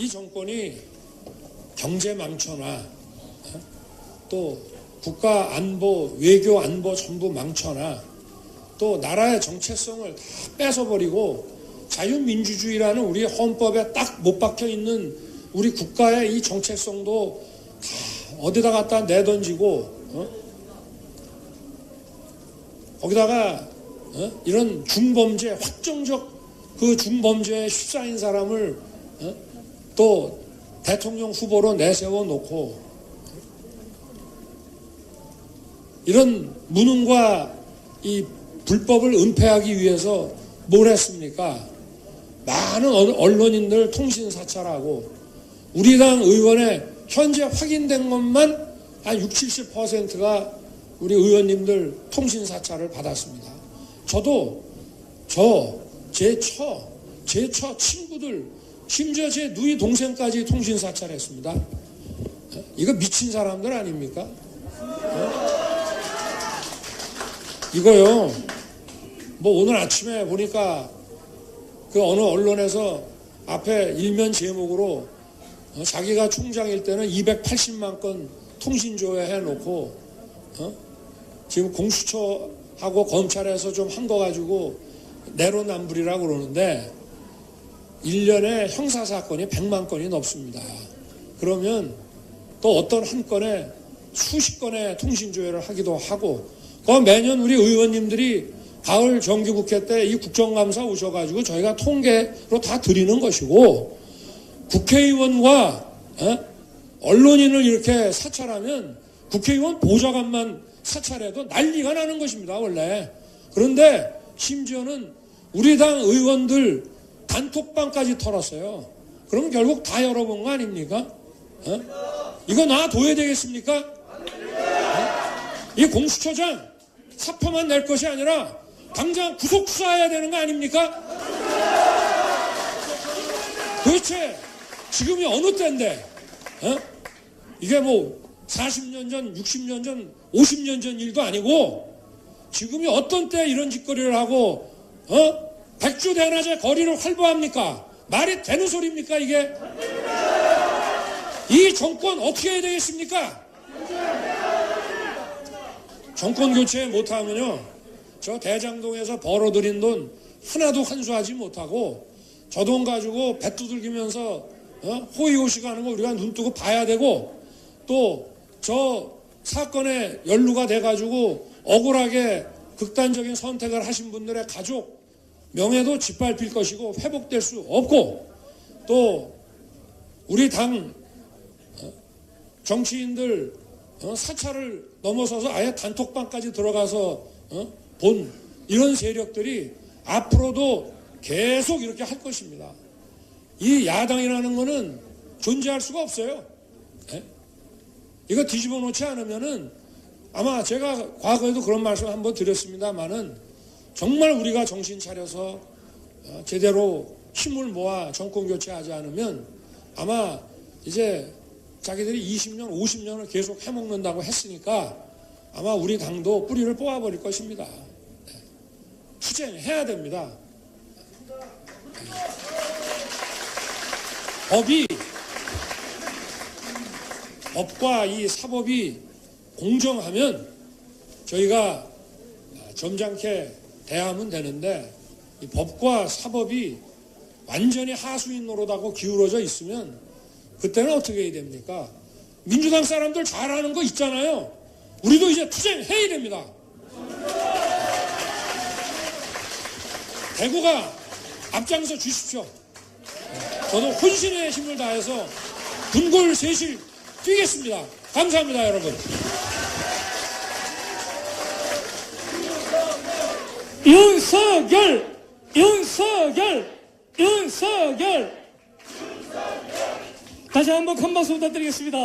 이 정권이 경제 망쳐놔 어? 또 국가 안보, 외교 안보 전부 망쳐놔 또 나라의 정체성을 다 뺏어버리고 자유민주주의라는 우리 헌법에 딱 못 박혀 있는 우리 국가의 이 정체성도 다 어디다 갖다 내던지고 어? 거기다가 어? 이런 중범죄 확정적 그 중범죄에 휩싸인 사람을 어? 또 대통령 후보로 내세워 놓고 이런 무능과 이 불법을 은폐하기 위해서 뭘 했습니까? 많은 언- 언론인들 통신 사찰하고 우리 당 의원의 현재 확인된 것만 한 60, 70%가 우리 의원님들 통신 사찰을 받았습니다. 저도 저, 제 처, 제 처 친구들, 심지어 제 누이 동생까지 통신 사찰했습니다. 어? 이거 미친 사람들 아닙니까? 어? 이거요. 뭐 오늘 아침에 보니까 그 어느 언론에서 앞에 일면 제목으로 어, 자기가 총장일 때는 280만 건 통신 조회 해 놓고 어? 지금 공수처하고 검찰에서 좀 한 거 가지고 내로남불이라고 그러는데 1년에 형사 사건이 100만 건이 넘습니다. 그러면 또 어떤 한 건에 수십 건의 통신 조회를 하기도 하고 그 매년 우리 의원님들이 가을 정기국회 때 이 국정감사 오셔가지고 저희가 통계로 다 드리는 것이고 국회의원과 어? 언론인을 이렇게 사찰하면 국회의원 보좌관만 사찰해도 난리가 나는 것입니다 원래 그런데 심지어는 우리 당 의원들 단톡방까지 털었어요 그러면 결국 다 열어본 거 아닙니까? 어? 이거 놔둬야 되겠습니까? 어? 이 공수처장 사표만 낼 것이 아니라 당장 구속 수사해야 되는 거 아닙니까? 도대체 지금이 어느 때인데 어? 이게 뭐 40년 전, 60년 전, 50년 전 일도 아니고 지금이 어떤 때 이런 짓거리를 하고 어? 백주 대낮에 거리를 활보합니까? 말이 되는 소리입니까 이게? 이 정권 어떻게 해야 되겠습니까? 정권 교체 못하면요 저 대장동에서 벌어들인 돈 하나도 환수하지 못하고 저 돈 가지고 배 두들기면서 어? 호의호식 하는 거 우리가 눈 뜨고 봐야 되고 또 저 사건에 연루가 돼가지고 억울하게 극단적인 선택을 하신 분들의 가족 명예도 짓밟힐 것이고 회복될 수 없고 또 우리 당 어, 정치인들 어, 사찰을 넘어서서 아예 단톡방까지 들어가서 어, 본 이런 세력들이 앞으로도 계속 이렇게 할 것입니다. 이 야당이라는 거는 존재할 수가 없어요. 예? 이거 뒤집어 놓지 않으면은 아마 제가 과거에도 그런 말씀 한번 드렸습니다만은 정말 우리가 정신 차려서 어, 제대로 힘을 모아 정권 교체하지 않으면 아마 이제 자기들이 20년, 50년을 계속 해먹는다고 했으니까 아마 우리 당도 뿌리를 뽑아버릴 것입니다. 네. 투쟁해야 됩니다. 법이 법과 이 사법이 공정하면 저희가 점잖게 대하면 되는데 이 법과 사법이 완전히 하수인 노릇하고 기울어져 있으면 그때는 어떻게 해야 됩니까? 민주당 사람들 잘하는 거 있잖아요. 우리도 이제 투쟁해야 됩니다. 대구가 앞장서 주십시오. 저도 혼신의 힘을 다해서 분골 쇄실 뛰겠습니다. 감사합니다, 여러분. 윤석열, 윤석열, 윤석열. 다시 한번 큰 박수 부탁드리겠습니다.